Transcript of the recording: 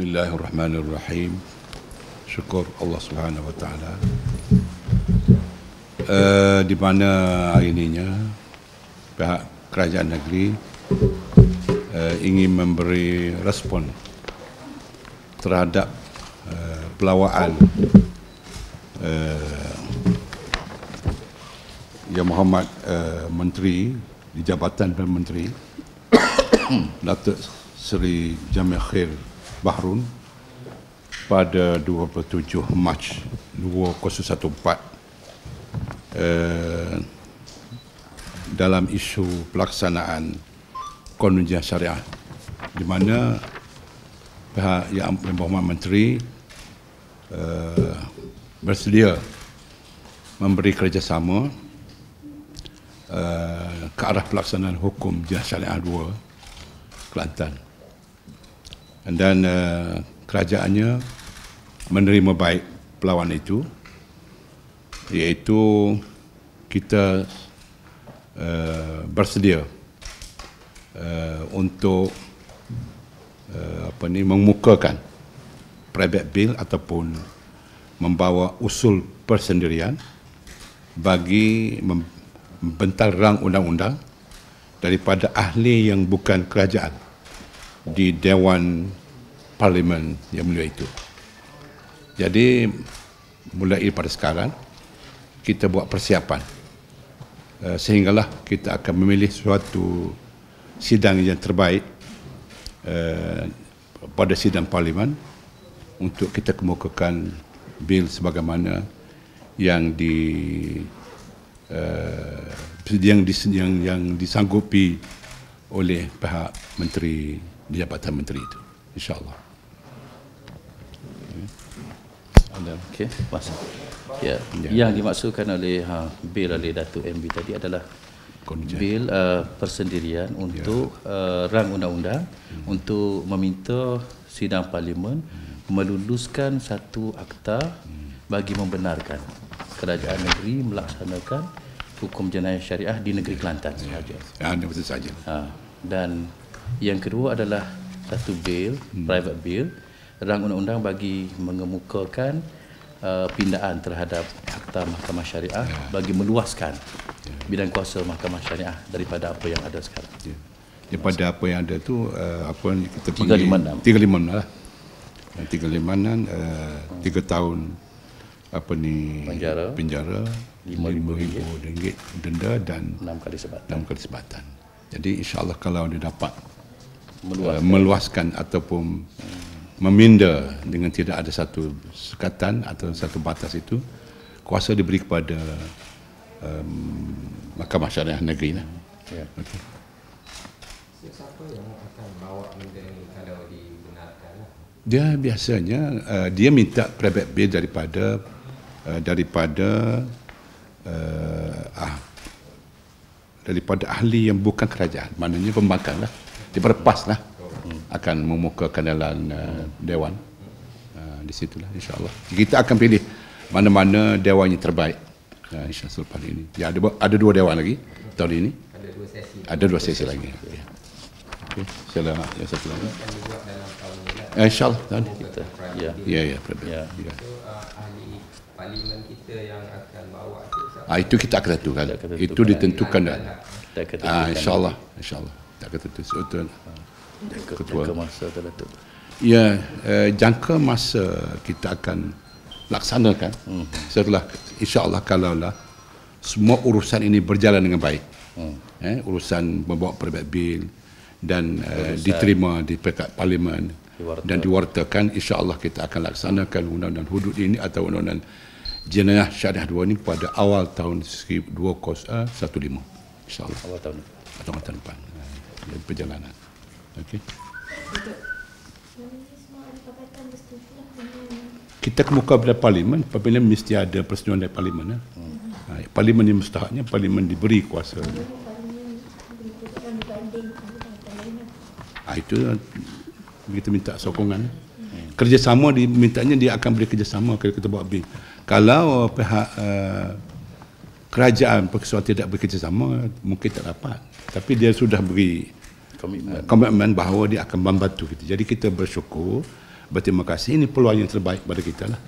Bismillahirrahmanirrahim. Syukur Allah Subhanahu Wa Taala. Uh, di mana hari ininya pihak kerajaan negeri uh, ingin memberi respon terhadap uh, pelawaan uh, Yang Muhammad uh, Menteri di Jabatan Perdana Menteri Datuk Seri Jamil Khair Bahrun pada 27 Mac 2014 eh, dalam isu pelaksanaan konunjian syariah di mana pihak Yang Muhammad Menteri eh, bersedia memberi kerjasama uh, ke arah pelaksanaan hukum jihad syariah 2 Kelantan. Dan uh, kerajaannya menerima baik pelawan itu iaitu kita uh, bersedia uh, untuk uh, apa ni mengemukakan private bill ataupun membawa usul persendirian bagi membental rang undang-undang daripada ahli yang bukan kerajaan di Dewan Parlimen yang mulia itu. Jadi mulai pada sekarang kita buat persiapan uh, sehinggalah kita akan memilih suatu sidang yang terbaik uh, pada sidang parlimen untuk kita kemukakan bil sebagaimana yang di uh, yang, yang yang disanggupi oleh pihak menteri di jabatan menteri itu insyaallah ada okey masa ya. ya yang dimaksudkan oleh ha, bil oleh Datuk MB tadi adalah bil uh, persendirian untuk ya. uh, rang undang-undang hmm. untuk meminta sidang parlimen hmm. meluluskan satu akta hmm. bagi membenarkan kerajaan negeri melaksanakan hukum jenayah syariah di negeri Kelantan sahaja. Ya, ini betul saja. Ha, dan yang kedua adalah satu bil, hmm. private bill, rang undang-undang bagi mengemukakan uh, pindaan terhadap Akta Mahkamah Syariah ya. bagi meluaskan ya. bidang kuasa Mahkamah Syariah daripada apa yang ada sekarang. Ya. Daripada apa yang ada tu uh, apa yang kita panggil 356 lah. 356 uh, 3 tahun apa ni penjara penjara 5000 ringgit denda dan 6 kali sebatan 6 kali sebatan jadi insyaallah kalau dia dapat meluaskan, uh, meluaskan ataupun hmm meminda dengan tidak ada satu sekatan atau satu batas itu kuasa diberi kepada um, mahkamah syariah negeri lah. Ya. Okay. Siapa yang akan bawa benda ini kalau dibenarkan? Dia biasanya uh, dia minta private bill daripada uh, daripada uh, ah daripada ahli yang bukan kerajaan maknanya pembangkang lah diperpas lah akan memukakan dalam uh, dewan. Uh, di situlah insyaallah. Kita akan pilih mana-mana dewan yang terbaik uh, insyaallah selepas ini. Ya ada ada dua dewan lagi tahun ini. Ada dua sesi. Ada dua sesi lagi. Ya. Okey selamat ya satu lagi. Uh, insyaallah tahun kita ya. ya ya ya, ya. parlimen kita yang akan bawa ah, itu kita akan tentukan. Itu ditentukan dah. Ah, insyaallah insyaallah tak akan tentukan jangka, ketua. jangka masa tu Datuk? Ya, eh, jangka masa kita akan laksanakan hmm. setelah insya-Allah kalaulah semua urusan ini berjalan dengan baik. Hmm. Eh, urusan membawa perbet bil dan eh, diterima di pekat parlimen Diwarta. dan diwartakan insya-Allah kita akan laksanakan undang-undang hudud ini atau undang-undang jenayah syariah dua ini pada awal tahun 2015 insya-Allah awal tahun atau tahun depan eh, perjalanan Okey. Kita kemuka pada parlimen, apabila mesti ada persetujuan dari parlimen. Ya. Hmm. Ha, parlimen yang mustahaknya, parlimen diberi kuasa. Ha, itu kita minta sokongan. Hmm. Kerjasama dimintanya dia akan beri kerjasama kita buat bil. Kalau pihak uh, kerajaan perkesuan tidak bekerjasama, mungkin tak dapat. Tapi dia sudah beri komitmen. komitmen bahawa dia akan membantu kita. Jadi kita bersyukur berterima kasih ini peluang yang terbaik pada kita lah